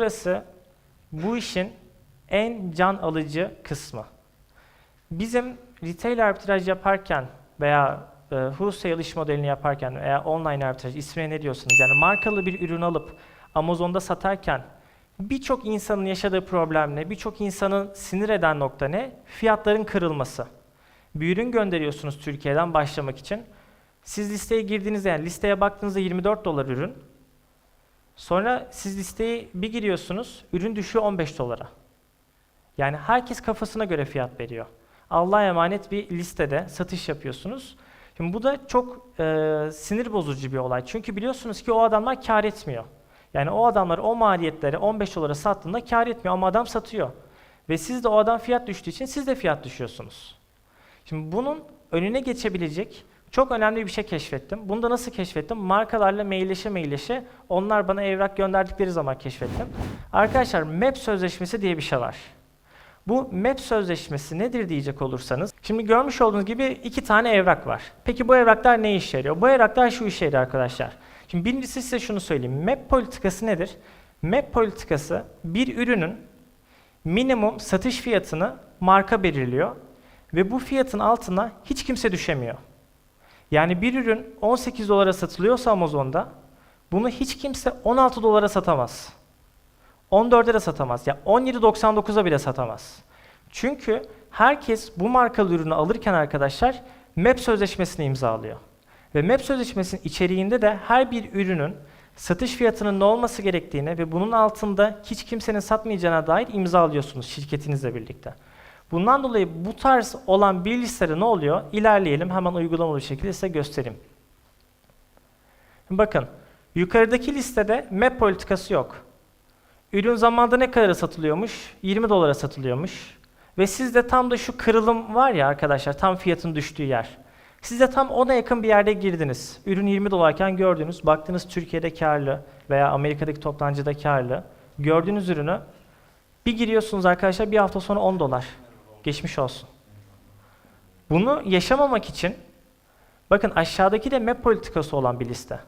burası bu işin en can alıcı kısmı. Bizim retail arbitraj yaparken veya e, wholesale iş modelini yaparken veya online arbitraj ismine ne diyorsunuz? Yani markalı bir ürün alıp Amazon'da satarken birçok insanın yaşadığı problem ne? Birçok insanın sinir eden nokta ne? Fiyatların kırılması. Bir ürün gönderiyorsunuz Türkiye'den başlamak için. Siz listeye girdiğinizde yani listeye baktığınızda 24 dolar ürün. Sonra siz listeyi bir giriyorsunuz, ürün düşüyor 15 dolara. Yani herkes kafasına göre fiyat veriyor. Allah'a emanet bir listede satış yapıyorsunuz. Şimdi bu da çok e, sinir bozucu bir olay. Çünkü biliyorsunuz ki o adamlar kar etmiyor. Yani o adamlar o maliyetleri 15 dolara sattığında kar etmiyor ama adam satıyor. Ve siz de o adam fiyat düştüğü için siz de fiyat düşüyorsunuz. Şimdi bunun önüne geçebilecek çok önemli bir şey keşfettim. Bunu da nasıl keşfettim? Markalarla mailleşe mailleşe onlar bana evrak gönderdikleri zaman keşfettim. Arkadaşlar MAP sözleşmesi diye bir şey var. Bu MAP sözleşmesi nedir diyecek olursanız, şimdi görmüş olduğunuz gibi iki tane evrak var. Peki bu evraklar ne işe yarıyor? Bu evraklar şu işe yarıyor arkadaşlar. Şimdi birincisi size şunu söyleyeyim. MAP politikası nedir? MAP politikası bir ürünün minimum satış fiyatını marka belirliyor ve bu fiyatın altına hiç kimse düşemiyor. Yani bir ürün 18 dolara satılıyorsa Amazon'da bunu hiç kimse 16 dolara satamaz. 14'e de satamaz. Ya 17.99'a bile satamaz. Çünkü herkes bu markalı ürünü alırken arkadaşlar MAP sözleşmesini imzalıyor. Ve MAP sözleşmesinin içeriğinde de her bir ürünün satış fiyatının ne olması gerektiğini ve bunun altında hiç kimsenin satmayacağına dair imzalıyorsunuz şirketinizle birlikte. Bundan dolayı bu tarz olan listede ne oluyor? İlerleyelim hemen uygulamalı bir şekilde size göstereyim. Bakın yukarıdaki listede MAP politikası yok. Ürün zamanda ne kadara satılıyormuş? 20 dolara satılıyormuş. Ve sizde tam da şu kırılım var ya arkadaşlar tam fiyatın düştüğü yer. Siz tam ona yakın bir yerde girdiniz. Ürün 20 dolarken gördünüz. Baktınız Türkiye'de karlı veya Amerika'daki toptancıda karlı. Gördüğünüz ürünü bir giriyorsunuz arkadaşlar bir hafta sonra 10 dolar. Geçmiş olsun. Bunu yaşamamak için bakın aşağıdaki de MAP politikası olan bir liste.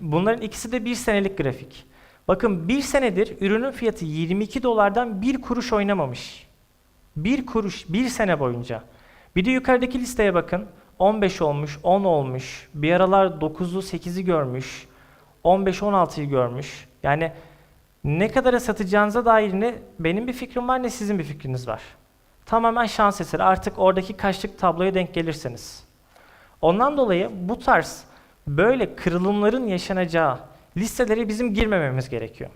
Bunların ikisi de bir senelik grafik. Bakın bir senedir ürünün fiyatı 22 dolardan bir kuruş oynamamış. Bir kuruş, bir sene boyunca. Bir de yukarıdaki listeye bakın. 15 olmuş, 10 olmuş, bir aralar 9'u 8'i görmüş, 15-16'yı görmüş. Yani ne kadara satacağınıza dair ne benim bir fikrim var ne sizin bir fikriniz var. Tamamen şans eseri artık oradaki kaçlık tabloya denk gelirseniz. Ondan dolayı bu tarz böyle kırılımların yaşanacağı listelere bizim girmememiz gerekiyor.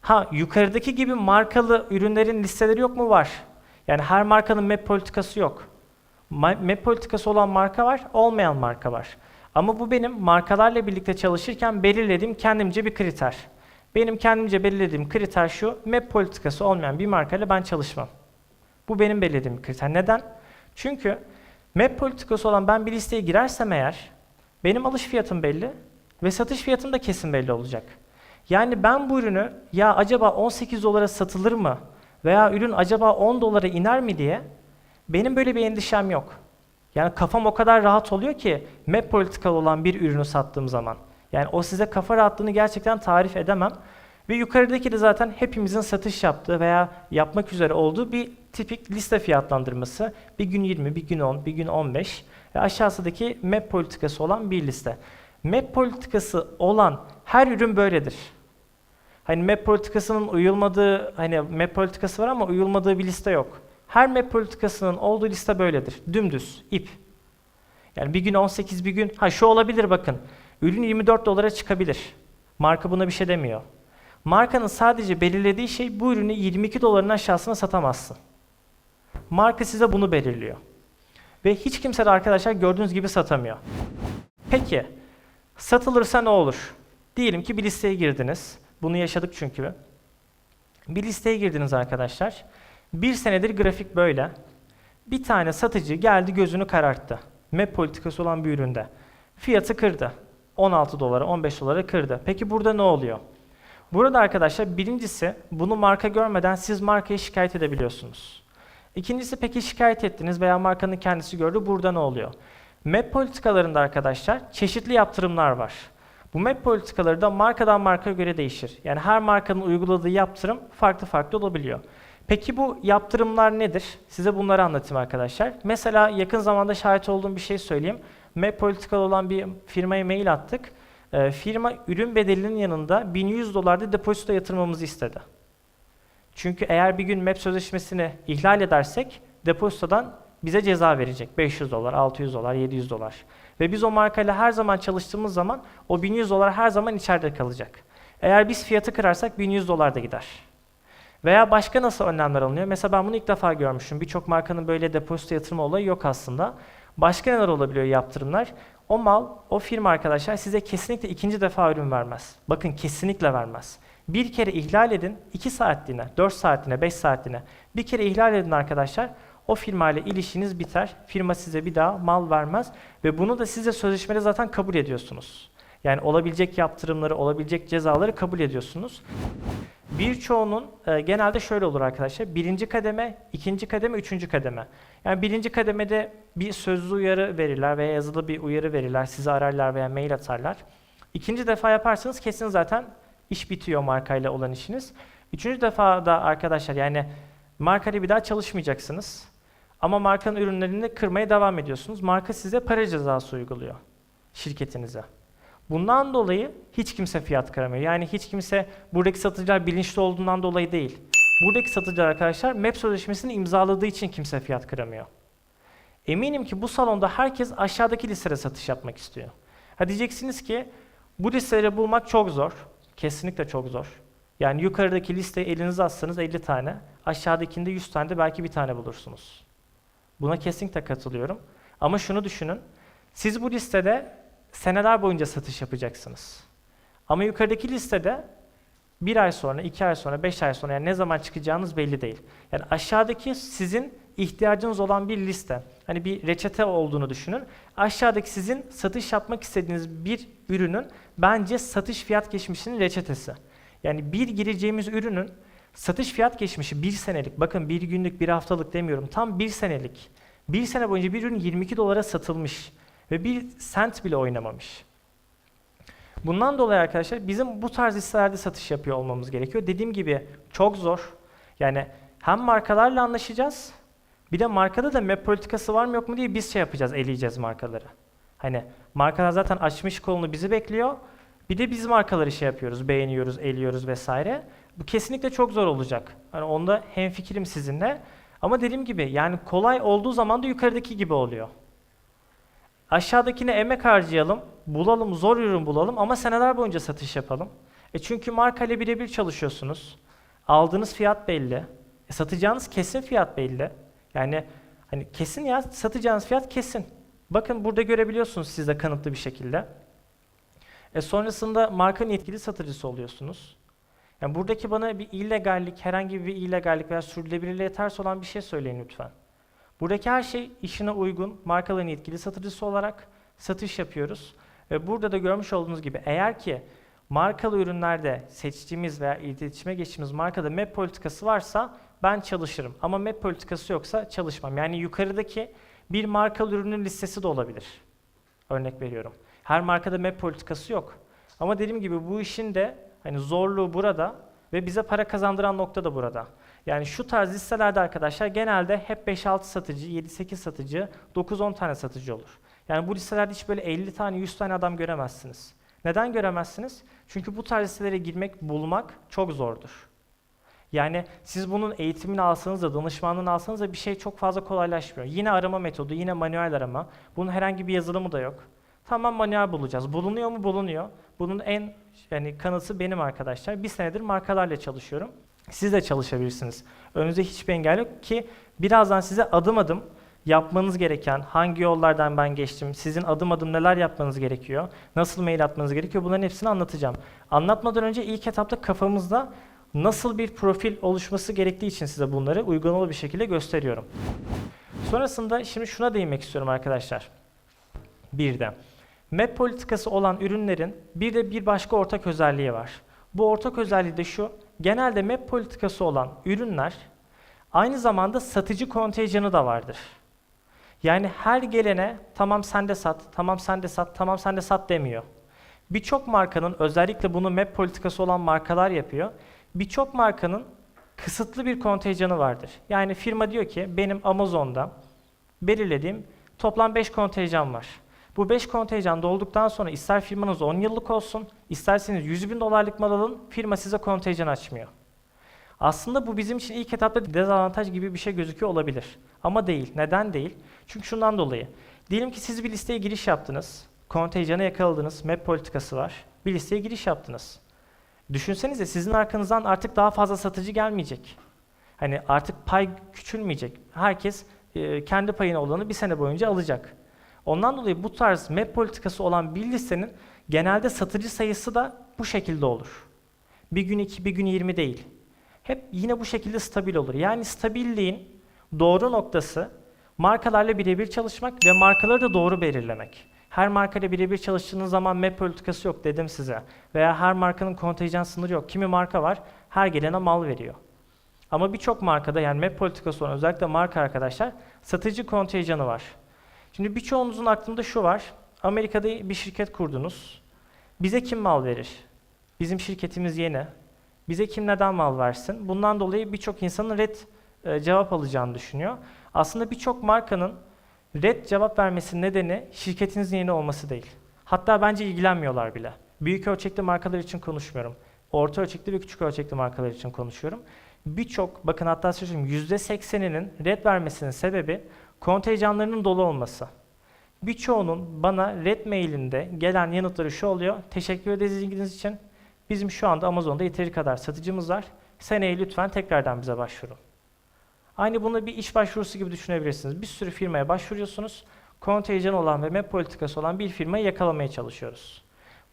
Ha yukarıdaki gibi markalı ürünlerin listeleri yok mu? Var. Yani her markanın map politikası yok. Map politikası olan marka var, olmayan marka var. Ama bu benim markalarla birlikte çalışırken belirlediğim kendimce bir kriter. Benim kendimce belirlediğim kriter şu, map politikası olmayan bir markayla ben çalışmam. Bu benim belirlediğim kriter. Neden? Çünkü map politikası olan ben bir listeye girersem eğer, benim alış fiyatım belli ve satış fiyatım da kesin belli olacak. Yani ben bu ürünü ya acaba 18 dolara satılır mı veya ürün acaba 10 dolara iner mi diye benim böyle bir endişem yok. Yani kafam o kadar rahat oluyor ki map politikalı olan bir ürünü sattığım zaman. Yani o size kafa rahatlığını gerçekten tarif edemem. Ve yukarıdaki de zaten hepimizin satış yaptığı veya yapmak üzere olduğu bir tipik liste fiyatlandırması. Bir gün 20, bir gün 10, bir gün 15 ve aşağısındaki map politikası olan bir liste. Map politikası olan her ürün böyledir. Hani map politikasının uyulmadığı, hani map politikası var ama uyulmadığı bir liste yok. Her map politikasının olduğu liste böyledir. Dümdüz, ip. Yani bir gün 18, bir gün... Ha şu olabilir bakın. Ürün 24 dolara çıkabilir. Marka buna bir şey demiyor. Markanın sadece belirlediği şey bu ürünü 22 doların aşağısına satamazsın. Marka size bunu belirliyor. Ve hiç kimse de arkadaşlar gördüğünüz gibi satamıyor. Peki, satılırsa ne olur? Diyelim ki bir listeye girdiniz. Bunu yaşadık çünkü. Bir listeye girdiniz arkadaşlar. Bir senedir grafik böyle. Bir tane satıcı geldi gözünü kararttı. MEP politikası olan bir üründe. Fiyatı kırdı. 16 dolara, 15 dolara kırdı. Peki burada ne oluyor? Burada arkadaşlar birincisi bunu marka görmeden siz markayı şikayet edebiliyorsunuz. İkincisi peki şikayet ettiniz veya markanın kendisi gördü burada ne oluyor? MEP politikalarında arkadaşlar çeşitli yaptırımlar var. Bu MEP politikaları da markadan markaya göre değişir. Yani her markanın uyguladığı yaptırım farklı farklı olabiliyor. Peki bu yaptırımlar nedir? Size bunları anlatayım arkadaşlar. Mesela yakın zamanda şahit olduğum bir şey söyleyeyim. MEP politikalı olan bir firmaya mail attık. Ee, firma ürün bedelinin yanında 1100 dolar da depozito yatırmamızı istedi. Çünkü eğer bir gün MEP sözleşmesini ihlal edersek depozitodan bize ceza verecek. 500 dolar, 600 dolar, 700 dolar. Ve biz o markayla her zaman çalıştığımız zaman o 1100 dolar her zaman içeride kalacak. Eğer biz fiyatı kırarsak 1100 dolar da gider. Veya başka nasıl önlemler alınıyor? Mesela ben bunu ilk defa görmüşüm. Birçok markanın böyle depozito yatırma olayı yok aslında. Başka neler olabiliyor yaptırımlar? O mal, o firma arkadaşlar size kesinlikle ikinci defa ürün vermez. Bakın kesinlikle vermez. Bir kere ihlal edin, 2 saatliğine, 4 saatliğine, 5 saatliğine bir kere ihlal edin arkadaşlar. O firma ile ilişkiniz biter. Firma size bir daha mal vermez ve bunu da size sözleşmede zaten kabul ediyorsunuz. Yani olabilecek yaptırımları, olabilecek cezaları kabul ediyorsunuz. Birçoğunun e, genelde şöyle olur arkadaşlar. Birinci kademe, ikinci kademe, üçüncü kademe. Yani birinci kademede bir sözlü uyarı verirler veya yazılı bir uyarı verirler. Sizi ararlar veya mail atarlar. İkinci defa yaparsanız kesin zaten iş bitiyor markayla olan işiniz. Üçüncü defa da arkadaşlar yani markayla bir daha çalışmayacaksınız. Ama markanın ürünlerini kırmaya devam ediyorsunuz. Marka size para cezası uyguluyor şirketinize. Bundan dolayı hiç kimse fiyat kıramıyor. Yani hiç kimse buradaki satıcılar bilinçli olduğundan dolayı değil. Buradaki satıcılar arkadaşlar MEP sözleşmesini imzaladığı için kimse fiyat kıramıyor. Eminim ki bu salonda herkes aşağıdaki listede satış yapmak istiyor. Ha diyeceksiniz ki bu listeleri bulmak çok zor. Kesinlikle çok zor. Yani yukarıdaki listeyi elinize atsanız 50 tane, aşağıdakinde 100 tane de belki bir tane bulursunuz. Buna kesinlikle katılıyorum. Ama şunu düşünün. Siz bu listede seneler boyunca satış yapacaksınız. Ama yukarıdaki listede bir ay sonra, iki ay sonra, beş ay sonra yani ne zaman çıkacağınız belli değil. Yani aşağıdaki sizin ihtiyacınız olan bir liste. Hani bir reçete olduğunu düşünün. Aşağıdaki sizin satış yapmak istediğiniz bir ürünün bence satış fiyat geçmişinin reçetesi. Yani bir gireceğimiz ürünün satış fiyat geçmişi bir senelik, bakın bir günlük, bir haftalık demiyorum, tam bir senelik. Bir sene boyunca bir ürün 22 dolara satılmış ve bir sent bile oynamamış. Bundan dolayı arkadaşlar bizim bu tarz listelerde satış yapıyor olmamız gerekiyor. Dediğim gibi çok zor. Yani hem markalarla anlaşacağız, bir de markada da map politikası var mı yok mu diye biz şey yapacağız, eleyeceğiz markaları. Hani markalar zaten açmış kolunu bizi bekliyor. Bir de biz markaları şey yapıyoruz, beğeniyoruz, eliyoruz vesaire. Bu kesinlikle çok zor olacak. Hani onda hemfikirim sizinle. Ama dediğim gibi yani kolay olduğu zaman da yukarıdaki gibi oluyor. Aşağıdakine emek harcayalım, bulalım, zor ürün bulalım ama seneler boyunca satış yapalım. E çünkü markayla birebir çalışıyorsunuz. Aldığınız fiyat belli. E satacağınız kesin fiyat belli. Yani hani kesin ya satacağınız fiyat kesin. Bakın burada görebiliyorsunuz siz de kanıtlı bir şekilde. E sonrasında markanın yetkili satıcısı oluyorsunuz. Yani buradaki bana bir illegallik, herhangi bir illegallik veya sürdürülebilirliğe ters olan bir şey söyleyin lütfen. Buradaki her şey işine uygun, markaların yetkili satıcısı olarak satış yapıyoruz. Ve burada da görmüş olduğunuz gibi eğer ki markalı ürünlerde seçtiğimiz veya iletişime geçtiğimiz markada MEP politikası varsa ben çalışırım. Ama MEP politikası yoksa çalışmam. Yani yukarıdaki bir markalı ürünün listesi de olabilir. Örnek veriyorum. Her markada MEP politikası yok. Ama dediğim gibi bu işin de hani zorluğu burada ve bize para kazandıran nokta da burada. Yani şu tarz listelerde arkadaşlar genelde hep 5-6 satıcı, 7-8 satıcı, 9-10 tane satıcı olur. Yani bu listelerde hiç böyle 50 tane, 100 tane adam göremezsiniz. Neden göremezsiniz? Çünkü bu tarz listelere girmek, bulmak çok zordur. Yani siz bunun eğitimini alsanız da, danışmanlığını alsanız da bir şey çok fazla kolaylaşmıyor. Yine arama metodu, yine manuel arama. Bunun herhangi bir yazılımı da yok. Tamam manuel bulacağız. Bulunuyor mu? Bulunuyor. Bunun en yani kanıtı benim arkadaşlar. Bir senedir markalarla çalışıyorum. Siz de çalışabilirsiniz. Önünüzde hiçbir engel yok ki birazdan size adım adım yapmanız gereken, hangi yollardan ben geçtim, sizin adım adım neler yapmanız gerekiyor, nasıl mail atmanız gerekiyor bunların hepsini anlatacağım. Anlatmadan önce ilk etapta kafamızda nasıl bir profil oluşması gerektiği için size bunları uygulamalı bir şekilde gösteriyorum. Sonrasında şimdi şuna değinmek istiyorum arkadaşlar. Bir de MEP politikası olan ürünlerin bir de bir başka ortak özelliği var. Bu ortak özelliği de şu, genelde MEP politikası olan ürünler aynı zamanda satıcı kontenjanı da vardır. Yani her gelene tamam sen de sat, tamam sen de sat, tamam sen de sat demiyor. Birçok markanın özellikle bunu map politikası olan markalar yapıyor. Birçok markanın kısıtlı bir kontenjanı vardır. Yani firma diyor ki benim Amazon'da belirlediğim toplam 5 kontenjan var. Bu 5 kontenjan dolduktan sonra ister firmanız 10 yıllık olsun, isterseniz 100 bin dolarlık mal alın, firma size kontenjan açmıyor. Aslında bu bizim için ilk etapta dezavantaj gibi bir şey gözüküyor olabilir. Ama değil. Neden değil? Çünkü şundan dolayı. Diyelim ki siz bir listeye giriş yaptınız. Kontenjanı yakaladınız. Map politikası var. Bir listeye giriş yaptınız. Düşünsenize sizin arkanızdan artık daha fazla satıcı gelmeyecek. Hani artık pay küçülmeyecek. Herkes kendi payına olanı bir sene boyunca alacak. Ondan dolayı bu tarz map politikası olan bir listenin genelde satıcı sayısı da bu şekilde olur. Bir gün 2, bir gün 20 değil. Hep yine bu şekilde stabil olur. Yani stabilliğin doğru noktası markalarla birebir çalışmak ve markaları da doğru belirlemek. Her markayla birebir çalıştığınız zaman map politikası yok dedim size. Veya her markanın kontenjan sınırı yok. Kimi marka var her gelene mal veriyor. Ama birçok markada yani map politikası olan özellikle marka arkadaşlar satıcı kontenjanı var. Şimdi birçoğunuzun aklında şu var. Amerika'da bir şirket kurdunuz. Bize kim mal verir? Bizim şirketimiz yeni. Bize kim neden mal versin? Bundan dolayı birçok insanın red e, cevap alacağını düşünüyor. Aslında birçok markanın red cevap vermesinin nedeni şirketinizin yeni olması değil. Hatta bence ilgilenmiyorlar bile. Büyük ölçekli markalar için konuşmuyorum. Orta ölçekli ve küçük ölçekli markalar için konuşuyorum. Birçok, bakın hatta söyleyeyim %80'inin red vermesinin sebebi kontenjanlarının dolu olması. Birçoğunun bana red mailinde gelen yanıtları şu oluyor. Teşekkür ederiz ilginiz için. Bizim şu anda Amazon'da yeteri kadar satıcımız var. Seneye lütfen tekrardan bize başvurun. Aynı bunu bir iş başvurusu gibi düşünebilirsiniz. Bir sürü firmaya başvuruyorsunuz. Kontenjan olan ve map politikası olan bir firmayı yakalamaya çalışıyoruz.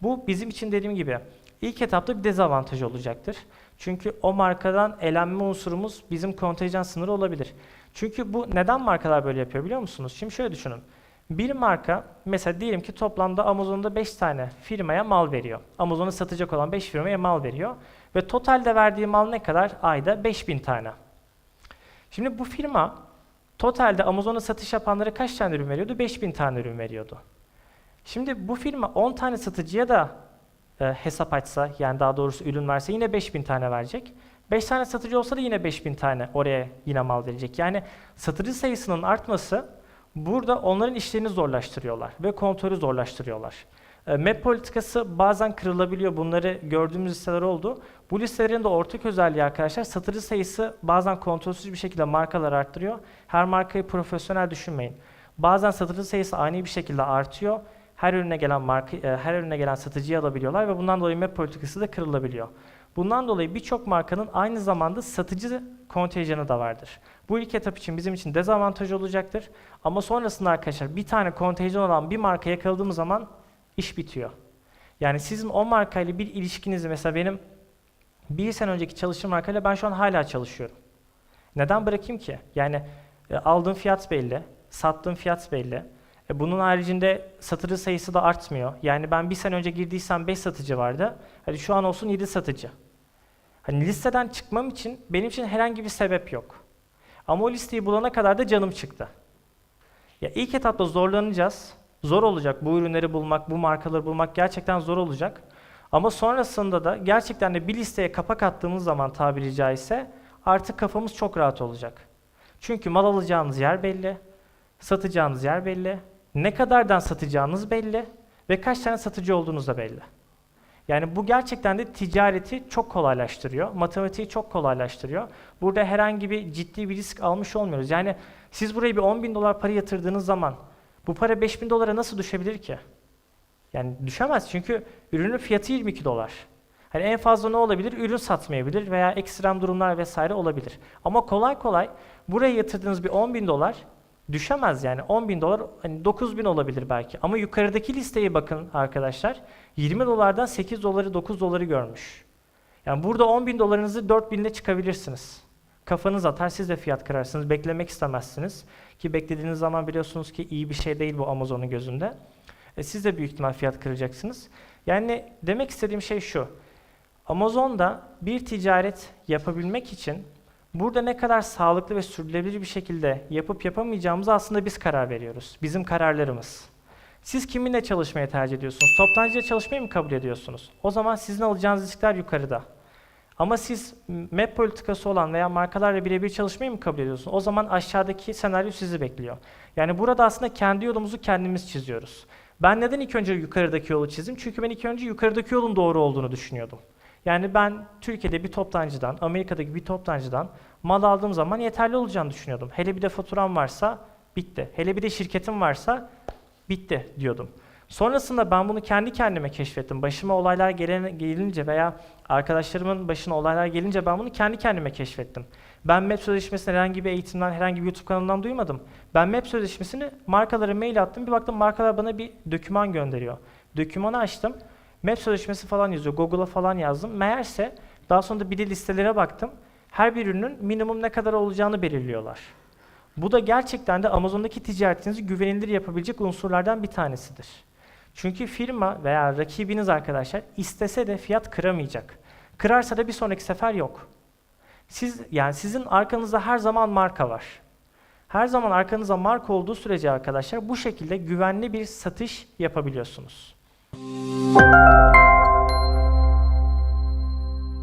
Bu bizim için dediğim gibi ilk etapta bir dezavantaj olacaktır. Çünkü o markadan elenme unsurumuz bizim kontenjan sınırı olabilir. Çünkü bu neden markalar böyle yapıyor biliyor musunuz? Şimdi şöyle düşünün. Bir marka mesela diyelim ki toplamda Amazon'da 5 tane firmaya mal veriyor. Amazon'a satacak olan 5 firmaya mal veriyor. Ve totalde verdiği mal ne kadar? Ayda 5000 tane. Şimdi bu firma totalde Amazon'a satış yapanlara kaç tane ürün veriyordu? 5000 tane ürün veriyordu. Şimdi bu firma 10 tane satıcıya da e, hesap açsa, yani daha doğrusu ürün verse yine 5000 tane verecek. 5 tane satıcı olsa da yine 5000 tane oraya yine mal verecek. Yani satıcı sayısının artması burada onların işlerini zorlaştırıyorlar ve kontrolü zorlaştırıyorlar. E, map politikası bazen kırılabiliyor. Bunları gördüğümüz listeler oldu. Bu listelerin de ortak özelliği arkadaşlar satıcı sayısı bazen kontrolsüz bir şekilde markalar arttırıyor. Her markayı profesyonel düşünmeyin. Bazen satıcı sayısı ani bir şekilde artıyor. Her ürüne gelen marka, e, her ürüne gelen satıcıyı alabiliyorlar ve bundan dolayı map politikası da kırılabiliyor. Bundan dolayı birçok markanın aynı zamanda satıcı kontenjanı da vardır. Bu ilk etap için bizim için dezavantaj olacaktır. Ama sonrasında arkadaşlar bir tane kontenjan olan bir marka yakaladığımız zaman iş bitiyor. Yani sizin o markayla bir ilişkinizi mesela benim bir sene önceki çalıştığım markayla ben şu an hala çalışıyorum. Neden bırakayım ki? Yani e, aldığım fiyat belli, sattığım fiyat belli. E, bunun haricinde satıcı sayısı da artmıyor. Yani ben bir sene önce girdiysem 5 satıcı vardı. Hadi şu an olsun 7 satıcı. Hani listeden çıkmam için benim için herhangi bir sebep yok. Ama o listeyi bulana kadar da canım çıktı. Ya ilk etapta zorlanacağız. Zor olacak bu ürünleri bulmak, bu markaları bulmak gerçekten zor olacak. Ama sonrasında da gerçekten de bir listeye kapak attığımız zaman tabiri caizse artık kafamız çok rahat olacak. Çünkü mal alacağınız yer belli, satacağınız yer belli, ne kadardan satacağınız belli ve kaç tane satıcı olduğunuz da belli. Yani bu gerçekten de ticareti çok kolaylaştırıyor, matematiği çok kolaylaştırıyor. Burada herhangi bir ciddi bir risk almış olmuyoruz. Yani siz buraya bir 10 bin dolar para yatırdığınız zaman bu para 5 bin dolara nasıl düşebilir ki? Yani düşemez çünkü ürünün fiyatı 22 dolar. Hani en fazla ne olabilir? Ürün satmayabilir veya ekstrem durumlar vesaire olabilir. Ama kolay kolay buraya yatırdığınız bir 10 bin dolar düşemez yani 10 bin dolar hani 9 bin olabilir belki. Ama yukarıdaki listeye bakın arkadaşlar 20 dolardan 8 doları 9 doları görmüş. Yani burada 10 bin dolarınızı 4 binle çıkabilirsiniz. Kafanız atar siz de fiyat kırarsınız beklemek istemezsiniz. Ki beklediğiniz zaman biliyorsunuz ki iyi bir şey değil bu Amazon'un gözünde. E, siz de büyük ihtimal fiyat kıracaksınız. Yani demek istediğim şey şu. Amazon'da bir ticaret yapabilmek için burada ne kadar sağlıklı ve sürdürülebilir bir şekilde yapıp yapamayacağımızı aslında biz karar veriyoruz. Bizim kararlarımız. Siz kiminle çalışmayı tercih ediyorsunuz? Toptancıyla çalışmayı mı kabul ediyorsunuz? O zaman sizin alacağınız riskler yukarıda. Ama siz map politikası olan veya markalarla birebir çalışmayı mı kabul ediyorsunuz? O zaman aşağıdaki senaryo sizi bekliyor. Yani burada aslında kendi yolumuzu kendimiz çiziyoruz. Ben neden ilk önce yukarıdaki yolu çizdim? Çünkü ben ilk önce yukarıdaki yolun doğru olduğunu düşünüyordum. Yani ben Türkiye'de bir toptancıdan, Amerika'daki bir toptancıdan mal aldığım zaman yeterli olacağını düşünüyordum. Hele bir de faturam varsa bitti. Hele bir de şirketim varsa bitti diyordum. Sonrasında ben bunu kendi kendime keşfettim. Başıma olaylar gelen, gelince veya arkadaşlarımın başına olaylar gelince ben bunu kendi kendime keşfettim. Ben MEP sözleşmesini herhangi bir eğitimden, herhangi bir YouTube kanalından duymadım. Ben MEP sözleşmesini markalara mail attım. Bir baktım markalar bana bir doküman gönderiyor. Dokümanı açtım. MEP sözleşmesi falan yazıyor. Google'a falan yazdım. Meğerse daha sonra da bir de listelere baktım. Her bir ürünün minimum ne kadar olacağını belirliyorlar. Bu da gerçekten de Amazon'daki ticaretinizi güvenilir yapabilecek unsurlardan bir tanesidir. Çünkü firma veya rakibiniz arkadaşlar istese de fiyat kıramayacak. Kırarsa da bir sonraki sefer yok. Siz yani sizin arkanızda her zaman marka var. Her zaman arkanızda marka olduğu sürece arkadaşlar bu şekilde güvenli bir satış yapabiliyorsunuz. Música